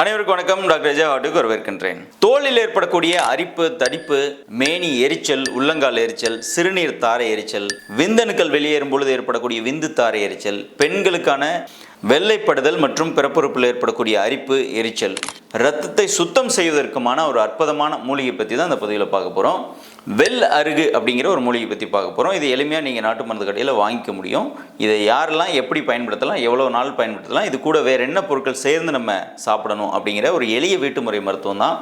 அனைவருக்கும் வணக்கம். டாக்டர் விஜய் ஆட்டுக்கு வரவேற்கின்றேன். தோலில் ஏற்படக்கூடிய அரிப்பு தடிப்பு மேனி எரிச்சல் உள்ளங்கால் எரிச்சல் சிறுநீர் தாரை எரிச்சல் விந்தணுக்கள் வெளியேறும் பொழுது ஏற்படக்கூடிய விந்து தாரை எரிச்சல் பெண்களுக்கான வெள்ளைப்படுதல் மற்றும் பிறப்புறுப்பில் ஏற்படக்கூடிய அரிப்பு எரிச்சல் இரத்தத்தை சுத்தம் செய்வதற்குமான ஒரு அற்புதமான மூலிகை பற்றி தான் இந்த பதிவில் பார்க்க போகிறோம் வெல் அருகு அப்படிங்கிற ஒரு மூலிகை பற்றி பார்க்க போகிறோம் இது எளிமையாக நீங்கள் நாட்டு மருந்து கடையில் வாங்கிக்க முடியும். இதை யாரெல்லாம் எப்படி பயன்படுத்தலாம் எவ்வளோ நாள் பயன்படுத்தலாம் இது கூட வேறு என்ன பொருட்கள் சேர்ந்து நம்ம சாப்பிடணும் அப்படிங்கிற ஒரு எளிய வீட்டு முறை மருத்துவம் தான்.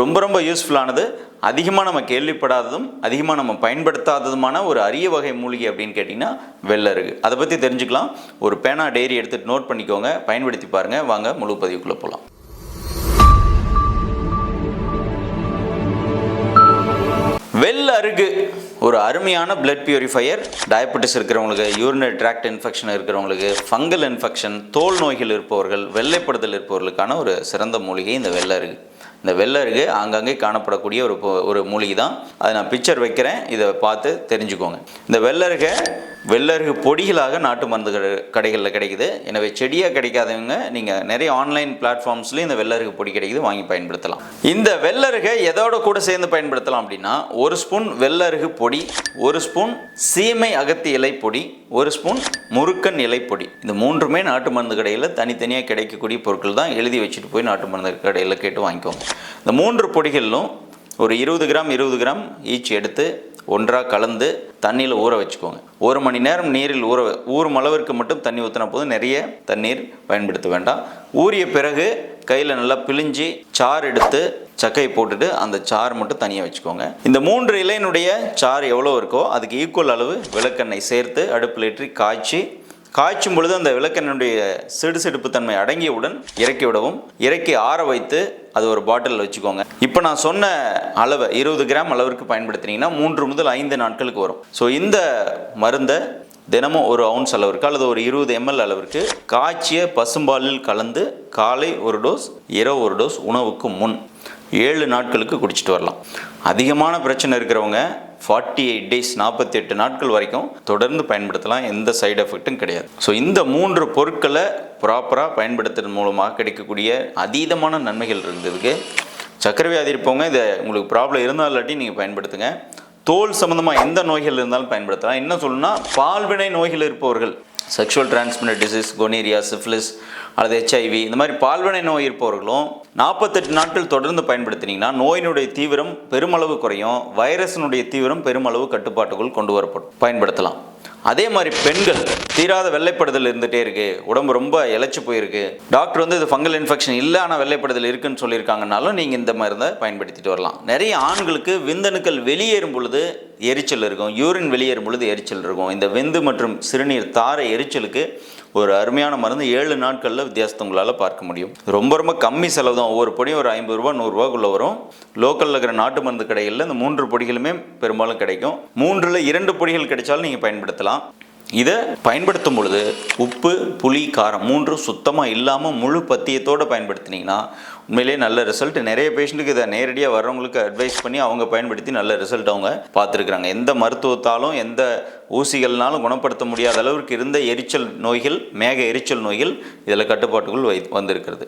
ரொம்ப ரொம்ப யூஸ்ஃபுல்லானது அதிகமாக நம்ம கேள்விப்படாததும் அதிகமாக நம்ம பயன்படுத்தாததுமான ஒரு அரிய வகை மூலிகை அப்படின்னு கேட்டிங்கன்னா வெள்ளருகு அதை பற்றி தெரிஞ்சுக்கலாம். ஒரு பேனா டைரி எடுத்துகிட்டு நோட் பண்ணிக்கோங்க. பயன்படுத்தி பாருங்கள் வாங்க முழு பதிவுக்குள்ளே போகலாம் வெல் அருகு. ஒரு அருமையான பிளட் பியூரிஃபையர் டயபெட்டிஸ் இருக்கிறவங்களுக்கு யூரினரி ட்ராக்ட் இன்ஃபெக்ஷன் இருக்கிறவங்களுக்கு ஃபங்கல் இன்ஃபெக்ஷன் தோல் நோய்கள் இருப்பவர்கள் வெள்ளைப்படுதல் இருப்பவர்களுக்கான ஒரு சிறந்த மூலிகை இந்த வெள்ளருகு இந்த வெள்ளருகு ஆங்காங்கே காணப்படக்கூடிய ஒரு ஒரு மூலிகை தான். அதை நான் பிக்சர் வைக்கிறேன். இதை பார்த்து தெரிஞ்சுக்கோங்க. இந்த வெள்ளருகை வெள்ளருகு பொடிகளாக நாட்டு மருந்து கடை கடைகளில் கிடைக்குது. எனவே செடியாக கிடைக்காதவங்க நீங்கள் நிறைய ஆன்லைன் பிளாட்ஃபார்ம்ஸ்லேயும் இந்த வெள்ளருகு பொடி கிடைக்குது வாங்கி பயன்படுத்தலாம். இந்த வெள்ளருகை எதோட கூட சேர்ந்து பயன்படுத்தலாம் அப்படின்னா ஒரு ஸ்பூன் வெள்ளருகு பொடி ஒரு ஸ்பூன் சீமை அகத்தி இலை பொடி ஒரு ஸ்பூன் முருக்கன் இலை பொடி. இந்த மூன்றுமே நாட்டு மருந்து கடையில் தனித்தனியாக கிடைக்கக்கூடிய பொருட்கள் தான் எழுதி வச்சுட்டு போய் நாட்டு மருந்து கடையில் கேட்டு வாங்கிக்கோங்க. இந்த மூன்று பொடிகளிலும் ஒரு இருபது கிராம் இருபது கிராம் ஈச் எடுத்து ஒன்றாக கலந்து தண்ணியில் ஊற வச்சுக்கோங்க. ஒரு மணி நேரம் நீரில் ஊற ஊறும் அளவிற்கு மட்டும் தண்ணி ஊற்றின போது நிறைய தண்ணீர் பயன்படுத்த வேண்டாம். ஊறிய பிறகு கையில் நல்லா பிழிஞ்சு சாறு எடுத்து சக்கையை போட்டுட்டு அந்த சாறு மட்டும் தனியாக வச்சுக்கோங்க. இந்த மூன்று இலையினுடைய சாறு எவ்வளோ இருக்கோ அதுக்கு ஈக்குவல் அளவு விளக்கெண்ணெய் சேர்த்து அடுப்பில் ஏற்றி காய்ச்சி காய்ச்சும் பொழுது அந்த விளக்கெண்ணுடைய சிடுசிடுப்பு தன்மை அடங்கியவுடன் இறக்கி விடவும் இறக்கி ஆற வைத்து அது ஒரு பாட்டிலில் வச்சுக்கோங்க. இப்போ நான் சொன்ன அளவை இருபது கிராம் அளவிற்கு பயன்படுத்தினீங்கன்னா மூன்று முதல் ஐந்து நாட்களுக்கு வரும். ஸோ இந்த மருந்தை தினமும் ஒரு அவுன்ஸ் அளவிற்கு அல்லது ஒரு இருபது எம்எல் அளவிற்கு காய்ச்சிய பசும்பாலில் கலந்து காலை ஒரு டோஸ் இரவு ஒரு டோஸ் உணவுக்கு முன் ஏழு நாட்களுக்கு குடிச்சிட்டு வரலாம். அதிகமான பிரச்சனை இருக்கிறவங்க ஃபார்ட்டி எயிட் டேஸ் நாற்பத்தி எட்டு நாட்கள் வரைக்கும் தொடர்ந்து பயன்படுத்தலாம். எந்த சைடு எஃபெக்ட்டும் கிடையாது. ஸோ இந்த மூன்று பொருட்களை ப்ராப்பராக பயன்படுத்துறது மூலமாக கிடைக்கக்கூடிய அதீதமான நன்மைகள் இருந்ததுக்கு சக்கரை வியாதி இருப்பவங்க இதை உங்களுக்கு ப்ராப்ளம் இருந்தால் இல்லாட்டி நீங்கள் பயன்படுத்துங்க. தோல் சம்மந்தமாக எந்த நோய்கள் இருந்தாலும் பயன்படுத்தலாம். என்ன சொல்லணும்னா பால்வினை நோய்கள் இருப்பவர்கள் sexual transmitted disease gonorrhoea syphilis அல்லது ஹெச்ஐவி இந்த மாதிரி பால்வினை நோய் இருப்பவர்களும் நாற்பத்தெட்டு நாட்கள் தொடர்ந்து பயன்படுத்தினீங்கன்னா நோயினுடைய தீவிரம் பெருமளவு குறையும் வைரஸினுடைய தீவிரம் பெருமளவு கட்டுப்பாட்டுக்குள் கொண்டு வரப்படும். பயன்படுத்தலாம். அதே மாதிரி பெண்கள் தீராத வெள்ளைப்படுதல் இருந்துகிட்டே இருக்கு. உடம்பு ரொம்ப இழைச்சி போயிருக்கு. டாக்டர் வந்து இது ஃபங்கல் இன்ஃபெக்ஷன் இல்லை ஆனால் வெள்ளைப்படுதல் இருக்குன்னு சொல்லியிருக்காங்கனாலும் நீங்கள் இந்த மருந்தை பயன்படுத்திட்டு வரலாம். நிறைய ஆண்களுக்கு விந்தணுக்கள் வெளியேறும் பொழுது எரிச்சல் இருக்கும். யூரின் வெளியேறும் பொழுது எரிச்சல் இருக்கும். இந்த விந்து மற்றும் சிறுநீர் தார எரிச்சலுக்கு ஒரு அருமையான மருந்து ஏழு நாட்களில் வித்தியாசத்தை உங்களால் பார்க்க முடியும். ரொம்ப ரொம்ப கம்மி செலவு தான். ஒவ்வொரு பொடியும் ஒரு ஐம்பது ரூபா நூறுரூவாக்குள்ளே வரும். லோக்கலில் இருக்கிற நாட்டு மருந்து கடைகளில் இந்த மூன்று பொடிகளுமே பெரும்பாலும் கிடைக்கும். மூன்றில் இரண்டு பொடிகள் கிடைச்சாலும் நீங்கள் பயன்படுத்தலாம். இதை பயன்படுத்தும் பொழுது உப்பு புளி காரம் மூன்றும் சுத்தமாக இல்லாமல் முழு பத்தியத்தோடு பயன்படுத்தினீங்கன்னா உண்மையிலேயே நல்ல ரிசல்ட் நிறைய பேஷண்ட்டுக்கு இதை நேரடியாக வர்றவங்களுக்கு அட்வைஸ் பண்ணி அவங்க பயன்படுத்தி நல்ல ரிசல்ட் அவங்க பார்த்துருக்குறாங்க. எந்த மருத்துவத்தாலும் எந்த ஊசிகள்னாலும் குணப்படுத்த முடியாத அளவிற்கு இருந்த எரிச்சல் நோய்கள் மேக எரிச்சல் நோய்கள் இதில் கட்டுப்பாட்டுக்குள் வை வந்திருக்கிறது.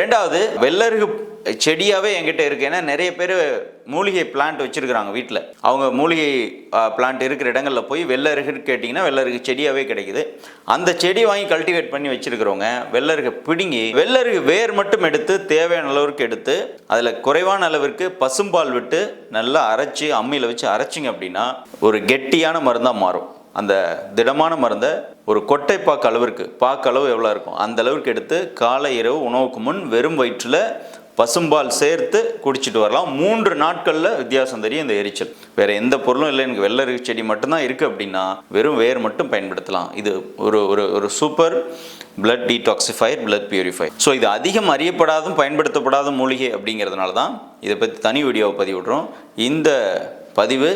ரெண்டாவது வெள்ளருகு செடியாகவே என்கிட்ட இருக்குது ஏன்னா நிறைய பேர் மூலிகை பிளான்ட் வச்சுருக்குறாங்க வீட்டில் அவங்க மூலிகை பிளான்ட் இருக்கிற இடங்களில் போய் வெள்ளருகுன்னு கேட்டிங்கன்னா வெள்ளருக்கு செடியாகவே கிடைக்குது. அந்த செடி வாங்கி கல்டிவேட் பண்ணி வச்சுருக்கிறவங்க வெள்ளருகை பிடுங்கி வெள்ளருகு வேர் மட்டும் எடுத்து தேவையான அளவிற்கு எடுத்து அதில் குறைவான அளவிற்கு பசும்பால் விட்டு நல்லா அரைச்சி அம்மியில் வச்சு அரைச்சிங்க அப்படின்னா ஒரு கெட்டியான மருந்தாக மாறும். அந்த திடமான மருந்தை ஒரு கொட்டை பாக்கு அளவிற்கு பாக்கு அளவு எவ்வளோ இருக்கும்? அந்த அளவுக்கு எடுத்து காலை இரவு உணவுக்கு முன் வெறும் வயிற்றில் பசும்பால் சேர்த்து குடிச்சிட்டு வரலாம். மூன்று நாட்களில் வித்தியாசம் தெரியும் இந்த எரிச்சல். வேறு எந்த பொருளும் இல்லை. எனக்கு வெள்ளரி செடி மட்டும்தான் இருக்குது அப்படின்னா வெறும் வேர் மட்டும் பயன்படுத்தலாம். இது ஒரு ஒரு ஒரு super blood detoxifier blood purify so இது அதிகம் அறியப்படாதும் பயன்படுத்தப்படாத மூலிகை அப்படிங்கிறதுனால தான் இதை பற்றி தனி வீடியோவை பதிவிடுறோம். இந்த பதிவு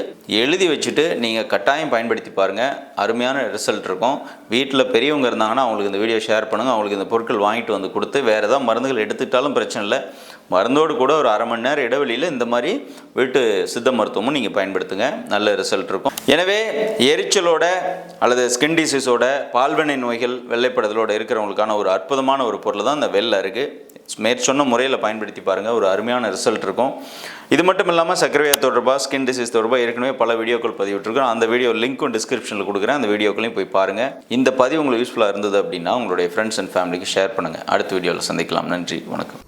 எழுதி வச்சுட்டு நீங்கள் கட்டாயம் பயன்படுத்தி பாருங்கள் அருமையான ரிசல்ட் இருக்கும். வீட்டில் பெரியவங்க இருந்தாங்கன்னா அவங்களுக்கு இந்த வீடியோ ஷேர் பண்ணுங்கள் அவங்களுக்கு இந்த பொருட்கள் வாங்கிட்டு வந்து கொடுத்து வேறு ஏதாவது மருந்துகள் எடுத்துக்கிட்டாலும் பிரச்சனை இல்லை. மருந்தோடு கூட ஒரு அரை மணி நேரம் இடைவெளியில் இந்த மாதிரி வீட்டு சித்த மருத்துவமும் நீங்கள் பயன்படுத்துங்க. நல்ல ரிசல்ட் இருக்கும். எனவே எரிச்சலோட அல்லது ஸ்கின் டிசீஸோட பால்வினை நோய்கள் வெள்ளைப்படுதலோட இருக்கிறவங்களுக்கான ஒரு அற்புதமான ஒரு பொருள் தான் இந்த வெள்ளை இருக்குது மேற்சொன்ன முறையில் பயன்படுத்தி பாருங்கள் ஒரு அருமையான ரிசல்ட் இருக்கும். இது மட்டும் இல்லாமல் சக்கரவியா தொடர்பாக ஸ்கின் டிசீஸ் தொடர்பாக ஏற்கனவே பல வீடியோக்கள் பதிவிட்டிருக்கோம். அந்த வீடியோ லிங்க்கும் டிஸ்கிரிப்ஷனில் கொடுக்குறேன். அந்த வீடியோக்களையும் போய் பாருங்கள் இந்த பதிவு உங்களுக்கு யூஸ்ஃபுல்லாக இருந்தது அப்படின்னா உங்களுடைய ஃப்ரெண்ட்ஸ் அண்ட் ஃபேமிலிக்கு ஷேர் பண்ணுங்கள் அடுத்த வீடியோவில் சந்திக்கலாம். நன்றி. வணக்கம்.